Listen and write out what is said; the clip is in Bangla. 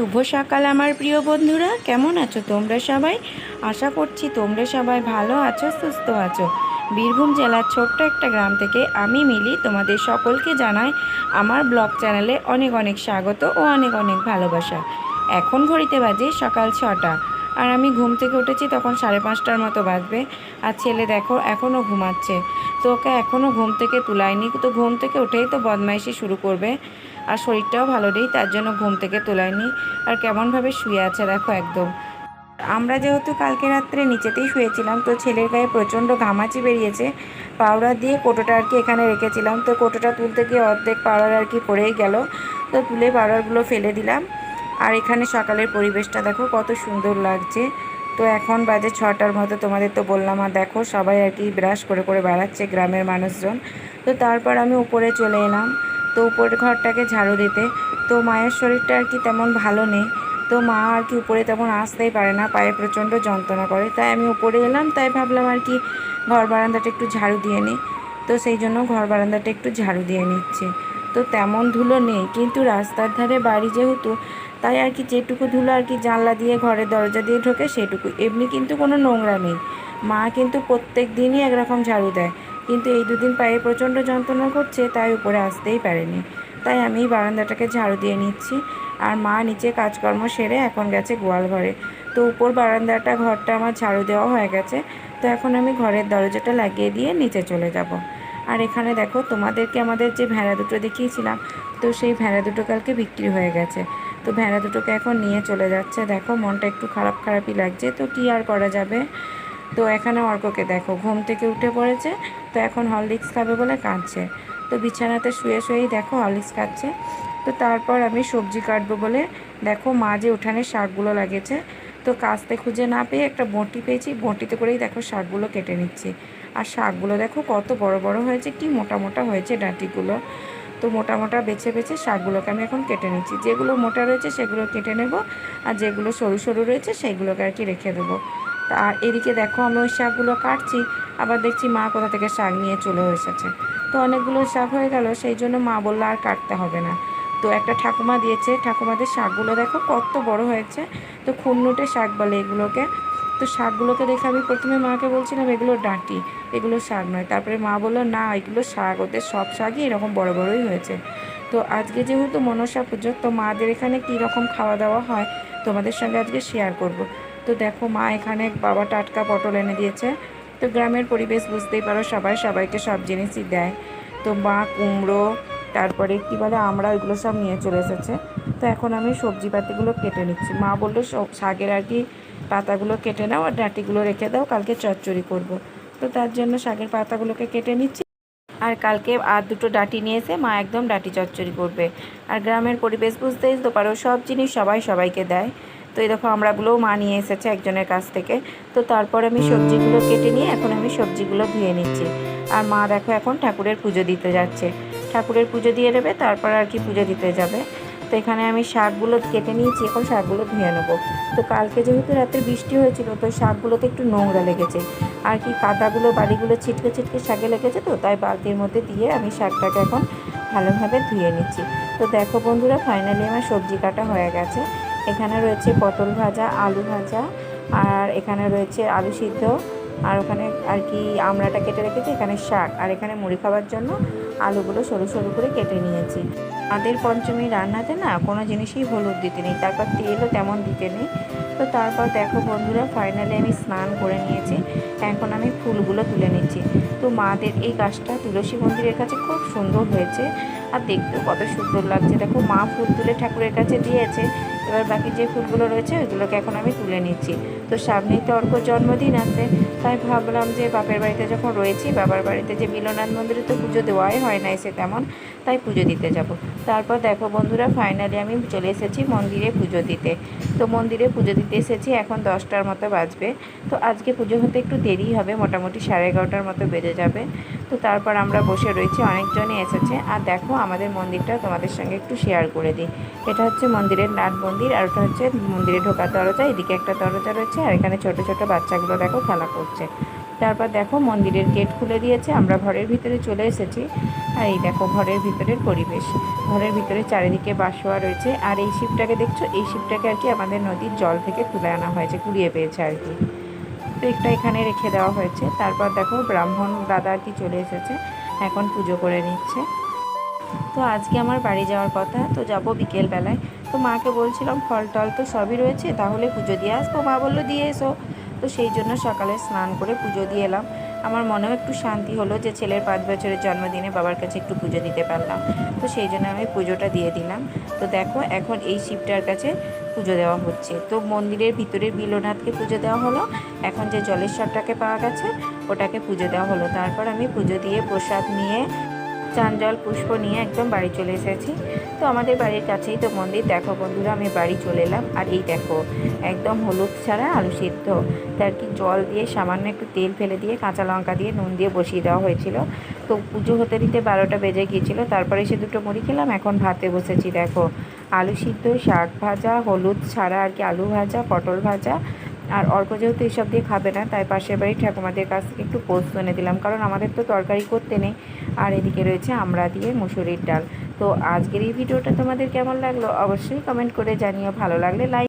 শুভ সকাল আমার প্রিয় বন্ধুরা। কেমন আছো তোমরা সবাই? আশা করছি তোমরা সবাই ভালো আছো, সুস্থ আছো। বীরভূম জেলার ছোট্ট একটা গ্রাম থেকে আমি মিলি তোমাদের সকলকে জানাই আমার ব্লগ চ্যানেলে অনেক অনেক স্বাগত ও অনেক অনেক ভালোবাসা। এখন ঘড়িতে বাজে সকাল ছটা আর আমি ঘুম থেকে উঠেছি তখন সাড়ে পাঁচটার মতো বাজবে আর ছেলে দেখো এখনও ঘুমাচ্ছে। তো ওকে এখনও ঘুম থেকে তুলায়নি, তো ঘুম থেকে উঠেই তো বদমাইশি শুরু করবে। আর শরীরটাও ভালো নেই, তার জন্য ঘুম থেকে তোলায়নি আর কেমনভাবে শুয়ে আছে দেখো একদম। আমরা যেহেতু কালকে রাত্রে নিচেতেই শুয়েছিলাম, তো ছেলের গায়ে প্রচণ্ড ঘামাচি বেরিয়েছে। পাউডার দিয়ে কোটোটা আর কি এখানে রেখেছিলাম, তো কোটোটা তুলতে গিয়ে অর্ধেক পাউডার আর কি পড়েই গেল। তো তুলে পাউডারগুলো ফেলে দিলাম। আর এখানে সকালের পরিবেশটা দেখো কত সুন্দর লাগছে। তো এখন বাজে ছটার মতো, তোমাদের তো বললাম, আর দেখো সবাই আর কি ব্রাশ করে করে বেড়াচ্ছে গ্রামের মানুষজন। তো তারপর আমি উপরে চলে এলাম। তো উপরের ঘরটাকে ঝাড়ু দিতে। তো মায়ের শরীরটা আর কি তেমন ভালো নেই। তো মা আর কি উপরে তেমন আসতেই পারে না, পায়ে প্রচণ্ড যন্ত্রণা করে। তাই আমি উপরে এলাম, তাই ভাবলাম আর কি ঘর বারান্দাটা একটু ঝাড়ু দিয়ে নিই। তো সেই জন্য ঘর বারান্দাটা একটু ঝাড়ু দিয়ে নিচ্ছে। তো তেমন ধুলো নেই, কিন্তু রাস্তার ধারে বাড়ি যেহেতু, তাই আর কি যেটুকু ধুলো আর কি জানলা দিয়ে ঘরের দরজা দিয়ে ঢোকে সেটুকু এমনি কিন্তু কোনো নোংরা নেই। মা কিন্তু প্রত্যেক দিনই একরকম ঝাড়ু দেয়। কিন্তু এই দুদিন পায়ে প্রচণ্ড যন্ত্রণা করছে, তাই উপরে আসতেই পারেনি। তাই আমি বারান্দাটাকে ঝাড়ু দিয়ে নিচ্ছি। আর মা নিচে কাজকর্ম সেরে এখন গেছে গোয়াল ঘরে। তো উপর বারান্দাটা, ঘরটা আমার ঝাড়ু দেওয়া হয়ে গেছে। তো এখন আমি ঘরের দরজাটা লাগিয়ে দিয়ে নিচে চলে যাব। আর এখানে দেখো, তোমাদেরকে আমাদের যে ভেড়া দুটো দেখিয়েছিলাম, তো সেই ভেড়া দুটো কালকে বিক্রি হয়ে গেছে। তো ভেড়া দুটোকে এখন নিয়ে চলে যাচ্ছে। দেখো, মনটা একটু খারাপ খারাপই লাগছে। তো কী আর করা যাবে? তো এখানে অর্ককে দেখো, ঘুম থেকে উঠে পড়েছে, তো এখন হরলিক্স খাবে বলে কাঁদছে। তো বিছানাতে শুয়ে শুয়েই দেখো হরলিক্স খাচ্ছে। তো তারপর আমি সবজি কাটবো বলে দেখো মা যে উঠানে শাকগুলো লাগিয়েছে, তো কাস্তে খুঁজে না পেয়ে একটা বঁটি পেয়েছি, বঁটিতে করেই দেখো শাকগুলো কেটে নিচ্ছি। আর শাকগুলো দেখো কত বড় বড় হয়েছে, কি মোটা মোটা হয়েছে ডাঁটিগুলো। তো মোটা মোটা বেছে বেছে শাকগুলোকে আমি এখন কেটে নিচ্ছি। যেগুলো মোটা রয়েছে সেগুলো কেটে নেব, আর যেগুলো সরু সরু রয়েছে সেইগুলোকে আর কি রেখে দেবো। আর এদিকে দেখো আমি ওই শাকগুলো কাটছি, আবার দেখছি মা কোথা থেকে শাক নিয়ে চলে এসেছে। তো অনেকগুলো শাক হয়ে গেল, সেই জন্য মা বলল আর কাটতে হবে না। তো একটা ঠাকুমা দিয়েছে, ঠাকুমাদের শাকগুলো দেখো কত বড় হয়েছে। তো খুন্নুটে শাক বলে এগুলোকে। তো শাকগুলোকে দেখে আমি প্রথমে মাকে বলছিলাম, এগুলো ডাঁটি, এগুলো শাক নয়। তারপরে মা বলল, না, এগুলো শাক, ওদের সব শাকই এরকম বড় বড়ই হয়েছে। তো আজকে যেহেতু মনসা পুজো, তো মাদের এখানে কী রকম খাওয়া দাওয়া হয় তোমাদের সঙ্গে আজকে শেয়ার করব। তো দেখো মা এখানে বাবা টাটকা পটল এনে দিয়েছে। তো গ্রামের পরিবেশ বুঝতেই পারো, সবাই সবাইকে সব জিনিসই দেয়। তো মা কুমড়ো, তারপরে কী বলে আমরা ওইগুলো সব নিয়ে চলে এসেছে। তো এখন আমি সবজি পাতিগুলো কেটে নিচ্ছি। মা বলল সব শাকের আর কি পাতাগুলো কেটে নাও আর ডাঁটিগুলো রেখে দাও, কালকে চচ্চড়ি করব। তো তার জন্য শাকের পাতাগুলোকে কেটে নিচ্ছি। আর কালকে আর দুটো ডাঁটি নিয়ে এসে মা একদম ডাঁটি চচ্চড়ি করবে। আর গ্রামের পরিবেশ বুঝতেই তো পারো, সব জিনিস সবাই সবাইকে দেয়। তো এই দেখো আমরাগুলোও মা নিয়ে এসেছে একজনের কাছ থেকে। তো তারপর আমি সবজিগুলো কেটে নিয়ে এখন আমি সবজিগুলো ধুয়ে নিচ্ছি। আর মা দেখো এখন ঠাকুরের পুজো দিতে যাচ্ছে। ঠাকুরের পুজো দিয়ে দেবে, তারপর আর কি পুজো দিতে যাবে। তো এখানে আমি শাকগুলো কেটে নিয়েছি, এখন শাকগুলো ধুয়ে নেব। তো কালকে যেহেতু রাতে বৃষ্টি হয়েছিল, তো শাকগুলোতে একটু নোংরা লেগেছে। আর কি কাদাগুলো বাড়িগুলো ছিটকে ছিটকে শাকে লেগেছে তো, তাই বালতির মধ্যে দিয়ে আমি শাকটাকে এখন ভালোভাবে ধুয়ে নিচ্ছি। তো দেখো বন্ধুরা, ফাইনালি আমার সবজি কাটা হয়ে গেছে। এখানে রয়েছে পটল ভাজা, আলু ভাজা, আর এখানে রয়েছে আলু সিদ্ধ, আর ওখানে আর কি আমড়াটা কেটে রেখেছি, এখানে শাক, আর এখানে মুড়ি খাওয়ার জন্য আলুগুলো সরু সরু করে কেটে নিয়েছি। আমাদের পঞ্চমী রান্নাতে না কোনো জিনিসই হলুদ দিতে নেই, তারপর তেলও তেমন দিতে নেই। তো তারপর দেখো বন্ধুরা ফাইনালি আমি স্নান করে নিয়েছি, এখন আমি ফুলগুলো তুলে নিচ্ছি। তো মাদের এই গাছটা তুলসী মন্দিরের কাছে খুব সুন্দর হয়েছে আর দেখতেও কত সুন্দর লাগছে। দেখো, মা ফুল তুলে ঠাকুরের কাছে দিয়েছে। এবার বাকি যে ফুলগুলো রয়েছে, ওইগুলোকে এখন আমি তুলে নিচ্ছি। তো সামনেই তো অর্ক জন্মদিন আছে। তাই ভাবলাম যে বাপের বাড়িতে যখন রয়েছি, বাবার বাড়িতে যে মিলনাথ মন্দিরে তো পুজো দেওয়াই হয় না এসে তেমন, তাই পুজো দিতে যাব। তারপর দেখো বন্ধুরা ফাইনালি আমি চলে এসেছি মন্দিরে পুজো দিতে। তো মন্দিরে পুজো দিতে এসেছি, এখন দশটার মতো বাজবে। তো আজকে পুজো হতে একটু দেরি হবে, মোটামুটি সাড়ে এগারোটার মতো বেজে যাবে। তো তারপর আমরা বসে রয়েছি, অনেকজনই এসেছে। আর দেখো আমাদের মন্দিরটা তোমাদের সঙ্গে একটু শেয়ার করে দিই। এটা হচ্ছে মন্দিরের নাট মন্দির আর ওটা হচ্ছে মন্দিরে ঢোকার দরজা, এদিকে একটা দরজা রয়েছে আর এখানে ছোট ছোট বাচ্চাগুলো দেখো খেলা করছে। তারপর দেখো মন্দিরের গেট খুলে দিয়েছে, আমরা ঘরের ভিতরে চলে এসেছি। আর এই দেখো ঘরের ভিতরের পরিবেশ। ঘরের ভিতরে চারিদিকে বাসোয়া রয়েছে আর এই শিপটাকে দেখছ? এই শিপটাকে আর কি আমাদের নদীর জল থেকে তুলে আনা হয়েছে, কুড়িয়ে পেয়েছে আর কি। তো একটা এখানে রেখে দেওয়া হয়েছে। তারপর দেখো ব্রাহ্মণ দাদা আর কি চলে এসেছে, এখন পুজো করে নিচ্ছে। তো আজকে আমার বাড়ি যাওয়ার কথা, তো যাব বিকেলবেলায়। তো মাকে বলছিলাম, ফল টল তো সবই রয়েছে, তাহলে পুজো দিয়ে আসব। মা বলল, দিয়ে এসো। তো সেই জন্য সকালে স্নান করে পুজো দিয়ে এলাম। আমার মনেও একটু শান্তি হলো যে ছেলের পাঁচ বছরের জন্মদিনে বাবার কাছে একটু পুজো দিতে পারলাম। তো সেই জন্য আমি পুজোটা দিয়ে দিলাম। তো দেখো, এখন এই শিবটার কাছে পুজো দেওয়া হচ্ছে। তো মন্দিরের ভিতরে বিলোনাথকে পুজো দেওয়া হলো। এখন যে জলেশ্বরটাকে পাওয়া গেছে, ওটাকে পুজো দেওয়া হলো। তারপর আমি পুজো দিয়ে প্রসাদ নিয়ে চান জল পুষ্প নিয়ে একদম বাড়ি চলে এসেছি। তো আমাদের বাড়ির কাছেই তো মন্দির। দেখো বন্ধুরা, আমি বাড়ি চলে এলাম। আর এই দেখো, একদম হলুদ ছাড়া আলু সিদ্ধ। তার কি জল দিয়ে সামান্য একটু তেল ফেলে দিয়ে কাঁচা লঙ্কা দিয়ে নুন দিয়ে বসিয়ে দেওয়া হয়েছিল। তো পুজো হতে দিতে বারোটা বেজে গিয়েছিল। তারপরে সে দুটো মুড়ি খেলাম, এখন ভাতে বসেছি। দেখো, আলু সিদ্ধ, শাক ভাজা, হলুদ ছাড়া আর কি আলু ভাজা, পটল ভাজা আর অর্ক যেহেতু এইসব দিয়ে খাবে না, তাই পাশের বাড়ির ঠাকুমাদের কাছ থেকে একটু পোস্ত এনে দিলাম। কারণ আমাদের তো তরকারি করতে নেই। আর এদিকে রয়েছে আমরা দিয়ে মুসুরির ডাল। তো আজকের এই ভিডিওটা তোমাদের কেমন লাগল? অবশ্যই কমেন্ট করে জানিও। ভালো লাগলে লাইক